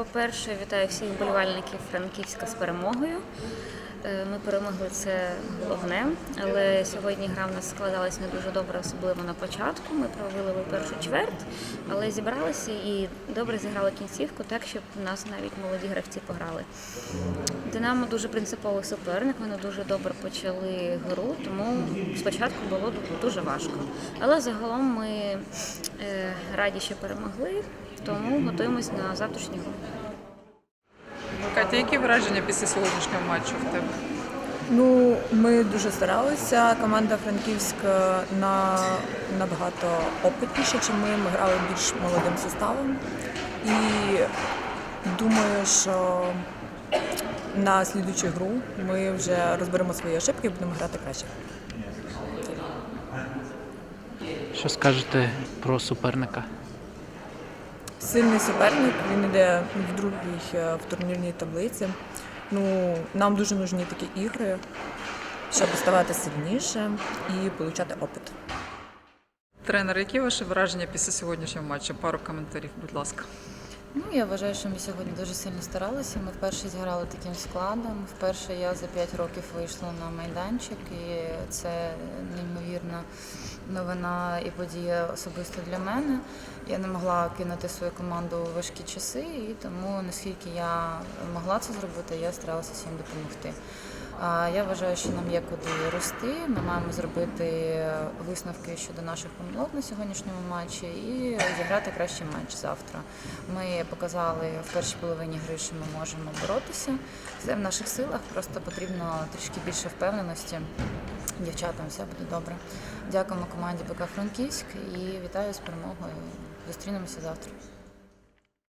По-перше, вітаю всіх вболівальників Франківська з перемогою. Е, Ми перемогли це головне, але сьогодні гра в нас складалась не дуже добре, особливо на початку. Ми провели першу чверть, але зібралися і добре зіграли кінцівку, так щоб у нас навіть молоді гравці пограли. Динамо дуже принциповий суперник. Вони дуже добре почали гру, тому спочатку було дуже важко. Але загалом ми раді, що перемогли, тому готуємось на завтрашню гру. Катя, які враження після сьогоднішнього матчу в тебе? Ну, ми дуже старалися. Команда Франківська на набагато опитніша, ніж ми. Ми грали більш молодим составом. І думаю, що на слідучу гру ми вже розберемо свої ошибки і будемо грати краще. Що скажете про суперника? Сильний суперник, він йде в другій е, в турнірній таблиці. Ну, нам дуже нужні такі ігри, щоб ставати сильніше і отримати опит. Тренер, які ваші враження після сьогоднішнього матчу? Пару коментарів, будь ласка. Ну, я вважаю, що ми сьогодні дуже сильно старалися. Ми вперше зіграли таким складом. Вперше я за 5 років вийшла на майданчик, і це неймовірна новина і подія особисто для мене. Я не могла кинути свою команду у важкі часи, і тому наскільки я могла це зробити, я старалася всім допомогти. Я вважаю, що нам є куди рости. Ми маємо зробити висновки щодо наших помилок на сьогоднішньому матчі і зіграти кращий матч завтра. Ми показали в першій половині гри, що ми можемо боротися. Це в наших силах. Просто потрібно трішки більше впевненості. Дівчатам все буде добре. Дякуємо команді БК Франківськ і вітаю з перемогою. Зустрінемося завтра.